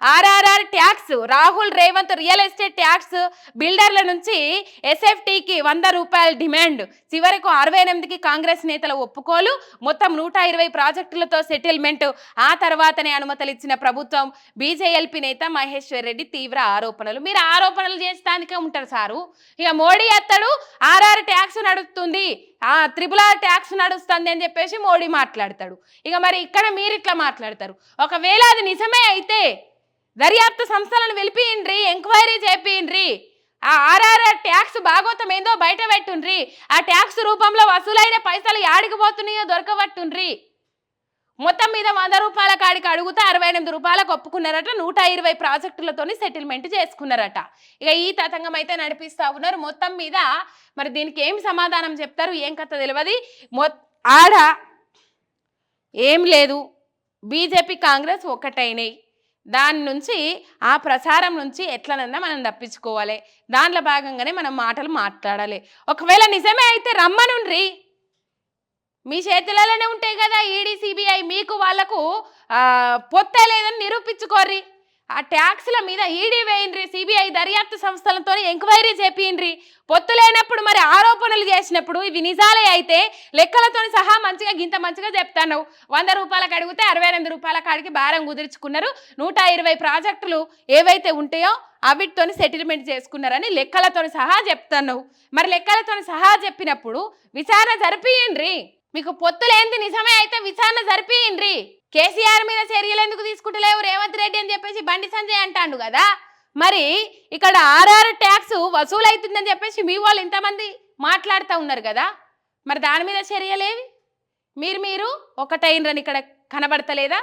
RRR tax Rahul Revanth real estate tax బిల్డర్ల నుంచి ఎస్ఎఫ్టీకి వంద రూపాయల డిమాండ్. చివరకు అరవై ఎనిమిదికి కాంగ్రెస్ నేతల ఒప్పుకోలు. మొత్తం నూట ఇరవై ప్రాజెక్టులతో సెటిల్మెంట్. ఆ తర్వాతనే అనుమతులు ఇచ్చిన ప్రభుత్వం బీజేఎల్పీ నేత మహేశ్వర్ రెడ్డి తీవ్ర ఆరోపణలు. మీరు ఆరోపణలు చేస్తానికే ఉంటారు సారు. ఇక మోడీ అత్తడు ఆర్ఆర్ ట్యాక్స్ నడుస్తుంది. ఆ త్రిపుల ట్యాక్స్ నడుస్తుంది అని చెప్పేసి మోడీ మాట్లాడతాడు. ఇక మరి ఇక్కడ మీరు ఇట్లా మాట్లాడతారు. ఒకవేళ అది నిజమే అయితే దర్యాప్తు సంస్థలను పిలిపియండ్రి ఎంక్వైరీ చేపియండ్రి ఆ ఆర్ఆర్ఆర్ ట్యాక్స్ భాగోతం ఏందో బయట పెట్టుండ్రి. ఆ ట్యాక్స్ రూపంలో వసూలైన పైసలు యాడికి పోతున్నాయో దొరకబట్టుండ్రి. మొత్తం మీద వంద రూపాయల కాడికి అడుగుతా అరవై ఎనిమిది రూపాయలకు ఒప్పుకున్నారట నూట ఇరవై ప్రాజెక్టులతోని సెటిల్మెంట్ చేసుకున్నారట. ఇక ఈ తతంగం అయితే నడిపిస్తూ ఉన్నారు. మొత్తం మీద మరి దీనికి ఏం సమాధానం చెప్తారు? ఏం కథ తెలియదు మొ ఆడ ఏం లేదు. బీజేపీ కాంగ్రెస్ ఒక్కటైనాయి దాని నుంచి ఆ ప్రచారం నుంచి ఎట్లనన్నా మనం తప్పించుకోవాలి. దాంట్లో భాగంగానే మనం మాటలు మాట్లాడాలి. ఒకవేళ నిజమే అయితే రమ్మనుండ్రి. మీ చేతులలోనే ఉంటాయి కదా ఈడీ సిబిఐ. మీకు వాళ్ళకు ఆ, పొత్తే లేదని నిరూపించుకోర్రి. ఆ ట్యాక్స్ల మీద ఈడీ వేయండ్రి సిబిఐ దర్యాప్తు సంస్థలతో ఎంక్వైరీ చేపియండ్రి పొత్తు లేనప్పుడు మరి ఆరోపణలు చేసినప్పుడు ఇవి నిజాలే అయితే లెక్కలతో సహా మంచిగా గింత మంచిగా చెప్తాను వంద రూపాయలకు అడిగితే అరవై ఎనిమిది రూపాయల కాడికి భారం కుదుర్చుకున్నారు. నూట ఇరవై ప్రాజెక్టులు ఏవైతే ఉంటాయో అవిటితో సెటిల్మెంట్ చేసుకున్నారని లెక్కలతో సహా చెప్తాను మరి లెక్కలతో సహా చెప్పినప్పుడు విచారణ జరిపియండ్రి మీకు పొత్తులేంది నిజమే అయితే విచారణ జరిపియండ్రి కేసీఆర్ మీద చర్యలు ఎందుకు తీసుకుంటలేవు? రేవంత్ రెడ్డి అని చెప్పేసి బండి సంజయ్ అంటాడు కదా? మరి ఇక్కడ ఆర్ఆర్ ట్యాక్స్ వసూలు అవుతుందని చెప్పేసి మీ వాళ్ళు ఇంతమంది మాట్లాడుతూ ఉన్నారు కదా? మరి దాని మీద చర్యలేవి? మీరు మీరు ఒకటైనరని ఇక్కడ కనబడతలేదా?